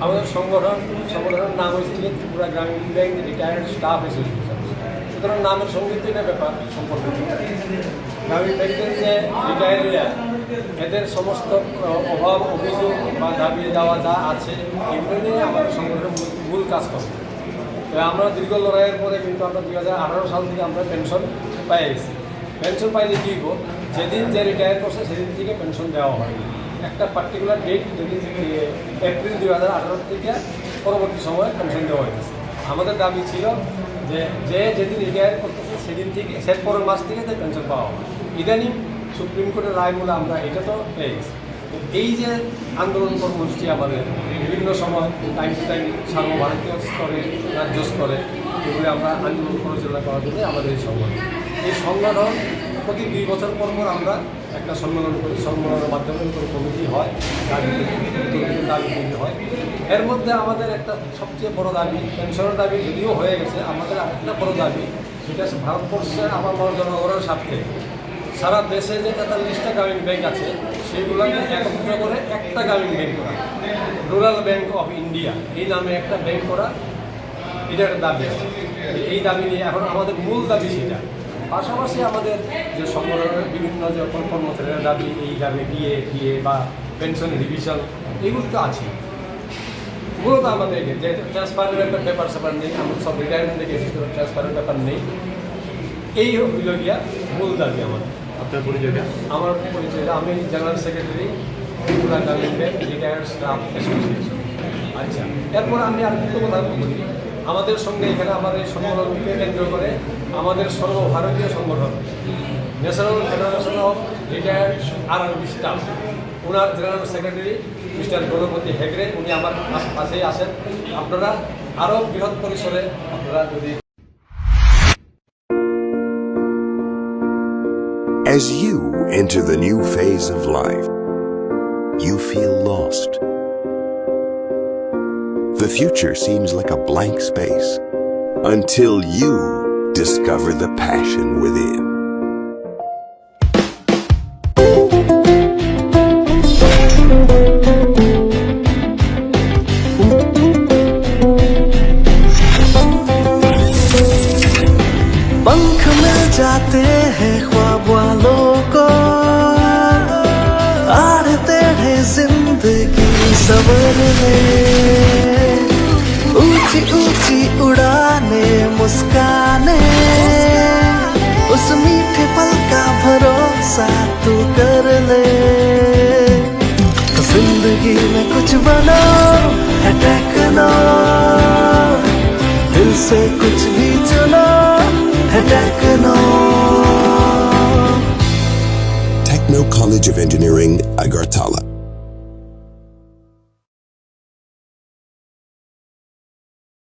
আমাদের সংগঠন, সংগঠনের নাম হয়েছে যে ত্রিপুরা গ্রামীণ ব্যাংক রিটায়ার্ড স্টাফ অ্যাসোসিয়েশন সুতরাং নামের সঙ্গে এটা ব্যাপার, সম্পর্ক গ্রামীণ ব্যাংকের যে রিটায়ারিরা এদের সমস্ত অভাব, অভিযোগ বা দাবি দেওয়া যা আছে, এগুলো নিয়ে আমাদের সংগঠনের মূল- কাজ করে তো আমরা দীর্ঘ লড়াইয়ের পরে কিন্তু আমরা দুই হাজার আঠারো সাল থেকে আমরা পেনশন পাই গেছি পেনশন পাইলে কী যেদিন যে রিটায়ার করছে, সেদিন থেকে পেনশন দেওয়া হয় একটা পার্টিকুলার ডেট এপ্রিল দুই হাজার আঠারো থেকে পরবর্তী সময়ে পেনশন দেওয়া হয়েছে আমাদের দাবি ছিল যে যে যেদিন রিটায়ার করতেছে, সেদিন থেকে সে পরের মাস থেকে তাই পেনশন পাওয়া হয় ইদানিং সুপ্রিম কোর্টের রায় বলে আমরা এটা তো পেয়ে গেছি। এই যে আন্দোলন কর্মসূচি আমাদের বিভিন্ন সময় টাইম টু টাইম সর্বভারতীয় স্তরে, রাজ্য স্তরে এগুলো আমরা আন্দোলন পরিচালনা করার জন্য আমাদের এই সংগঠন। এই সংগঠন প্রতি দুই বছর পর পর আমরা একটা সম্মেলন করি। সম্মেলনের মাধ্যমে কোনো কমিটি হয়, দাবি দাবি হয়। এর মধ্যে আমাদের একটা সবচেয়ে বড় দাবি, পেনশনের দাবি যদিও হয়ে গেছে, আমাদের আরেকটা বড় দাবি সেটা হচ্ছে ভারতবর্ষের আমার বড় জনগণের স্বার্থে। সারা দেশে যে তেতাল্লিশটা গ্রামীণ ব্যাংক আছে সেগুলোকে একত্র করে একটা গ্রামীণ ব্যাংক করা। রুরাল ব্যাংক অফ ইন্ডিয়া এই নামে একটা ব্যাংক করা, এটা একটা দাবি আছে। এই দাবি নিয়ে এখন আমাদের মূল দাবি সেটা। পাশাপাশি আমাদের যে সংগঠনের বিভিন্ন যে কর্মচারীরা দাবি এই দাবি ডিএ ডিএ বা পেনশন রিভিশন এগুলো তো আছে। মূলত আমাদের এটা, যে ট্রান্সপারেন্ট একটা ব্যাপার স্যাপার নেই আমরা সব রিটায়ারমেন্টে গেছি ট্রান্সপারেন্ট ব্যাপার নেই। এই হইল গিয়া মূল দাবি আমাদের আপনার পরিচয়টা আমার পরিচয় আমি general secretary Tripura bank retired staff association আচ্ছা এরপর আমি আর দুটো কথা বলি। আমাদের সঙ্গে এখানে আমাদের সম্মেলনকে কেন্দ্র করে আমাদের সর্বভারতীয় সংগঠন ন্যাশনাল ফেডারেশন অফ রিটায়ার্ড আর স্টাফ ওনার general secretary mister Ganapati Hegde উনি আমার পাশ- পাশেই আসেন আপনারা আরও বৃহৎ পরিসরে আপনারা যদি As you enter the new phase of life, you feel lost. The future seems like a blank space until you discover the passion within. पंख मिल जाते हैं मुस्काने। उस मीठे पल का भरोसा तू कर ले। ज़िंदगी में कुछ बनो है टेक्नो दिल से कुछ भी चुनो है techno Techno College of Engineering, Agartala.